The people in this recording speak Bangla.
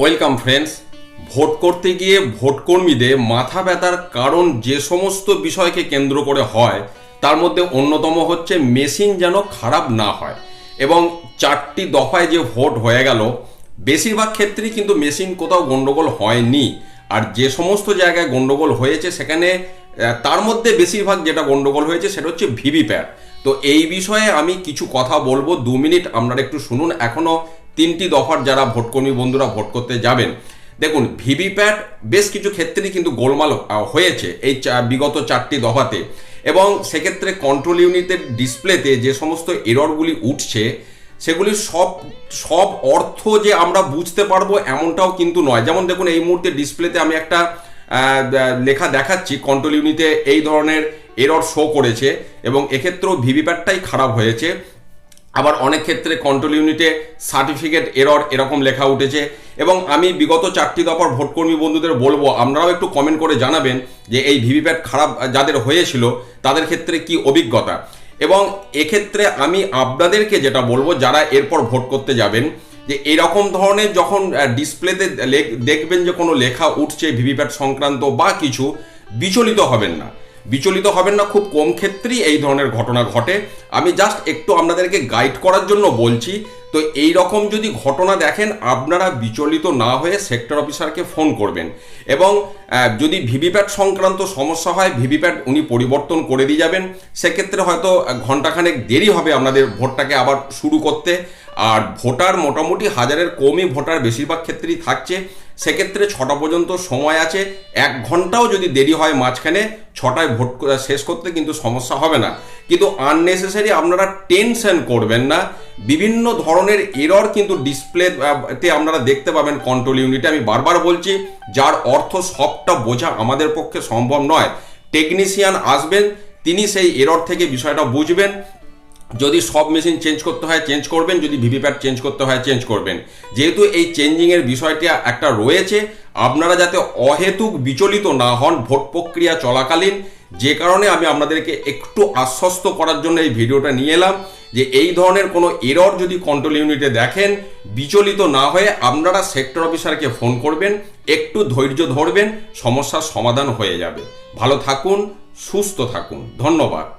ওয়েলকাম ফ্রেন্ডস ভোট করতে গিয়ে ভোট কর্মীদের মাথা ব্যথার কারণ যে সমস্ত বিষয়কে কেন্দ্র করে হয়, তার মধ্যে অন্যতম হচ্ছে মেশিন যেন খারাপ না হয়। এবং চারটি দফায় যে ভোট হয়ে গেল, বেশিরভাগ ক্ষেত্রেই কিন্তু মেশিন কোথাও গন্ডগোল হয়নি। আর যে সমস্ত জায়গায় গণ্ডগোল হয়েছে, সেখানে তার মধ্যে বেশিরভাগ যেটা গন্ডগোল হয়েছে, সেটা হচ্ছে ভিভিপ্যাট। তো এই বিষয়ে আমি কিছু কথা বলব। দু মিনিট আপনারা একটু শুনুন। এখনও তিনটি দফার যারা ভোটকর্মী বন্ধুরা ভোট করতে যাবেন, দেখুন, ভিভিপ্যাট বেশ কিছু ক্ষেত্রেই কিন্তু গোলমাল হয়েছে এই বিগত চারটি দফাতে। এবং সেক্ষেত্রে কন্ট্রোল ইউনিটের ডিসপ্লেতে যে সমস্ত এররগুলি উঠছে, সেগুলি সব সব অর্থ যে আমরা বুঝতে পারব এমনটাও কিন্তু নয়। যেমন দেখুন, এই মুহূর্তে ডিসপ্লেতে আমি একটা লেখা দেখাচ্ছি কন্ট্রোল ইউনিটে এই ধরনের এরর শো করেছে এবং এক্ষেত্রেও ভিভিপ্যাটটাই খারাপ হয়েছে। আবার অনেক ক্ষেত্রে কন্ট্রোল ইউনিটে সার্টিফিকেট এরর এরকম লেখা উঠেছে। এবং আমি বিগত চারটি দফার ভোটকর্মী বন্ধুদের বলব, আপনারাও একটু কমেন্ট করে জানাবেন যে এই ভিভিপ্যাট খারাপ যাদের হয়েছিল, তাদের ক্ষেত্রে কি অভিজ্ঞতা? এবং এক্ষেত্রে আমি আপনাদেরকে যেটা বলব, যারা এরপর ভোট করতে যাবেন, যে এরকম ধরনের যখন ডিসপ্লেতে দেখবেন যে কোনো লেখা উঠছে ভিভিপ্যাট সংক্রান্ত বা কিছু, বিচলিত হবেন না। বিচলিত হবেন না, খুব কম ক্ষেত্রেই এই ধরনের ঘটনা ঘটে। আমি জাস্ট একটু আপনাদেরকে গাইড করার জন্য বলছি, তো এই রকম যদি ঘটনা দেখেন, আপনারা বিচলিত না হয়ে সেক্টর অফিসারকে ফোন করবেন। এবং যদি ভিভিপ্যাট সংক্রান্ত সমস্যা হয়, ভিভিপ্যাট উনি পরিবর্তন করে দিয়ে যাবেন। সেক্ষেত্রে হয়তো ঘন্টাখানেক দেরি হবে আপনাদের ভোটটাকে আবার শুরু করতে। আর ভোটার মোটামুটি হাজারের কমই ভোটার বেশিরভাগ ক্ষেত্রেই থাকছে। সেক্ষেত্রে ছটা পর্যন্ত সময় আছে। এক ঘন্টাও যদি দেরি হয় মাঝখানে, ছটায় ভোট শেষ করতে কিন্তু সমস্যা হবে না। কিন্তু আননেসেসারি আপনারা টেনশন করবেন না। বিভিন্ন ধরনের এরর কিন্তু ডিসপ্লে তে আপনারা দেখতে পাবেন কন্ট্রোল ইউনিটে আমি বারবার বলছি, যার অর্থ সবটা বোঝা আমাদের পক্ষে সম্ভব নয়। টেকনিশিয়ান আসবেন, তিনি সেই এরর থেকে বিষয়টা বুঝবেন। যদি সব মেশিন চেঞ্জ করতে হয়, চেঞ্জ করবেন। যদি ভিভিপ্যাট চেঞ্জ করতে হয়, চেঞ্জ করবেন। যেহেতু এই চেঞ্জিংয়ের বিষয়টি একটা রয়েছে, আপনারা যাতে অহেতুক বিচলিত না হন ভোট প্রক্রিয়া চলাকালীন, যে কারণে আমি আপনাদেরকে একটু আশ্বস্ত করার জন্য এই ভিডিওটা নিয়ে এলাম যে এই ধরনের কোনো এরর যদি কন্ট্রোল ইউনিটে দেখেন, বিচলিত না হয়ে আপনারা সেক্টর অফিসারকে ফোন করবেন, একটু ধৈর্য ধরবেন, সমস্যার সমাধান হয়ে যাবে। ভালো থাকুন, সুস্থ থাকুন। ধন্যবাদ।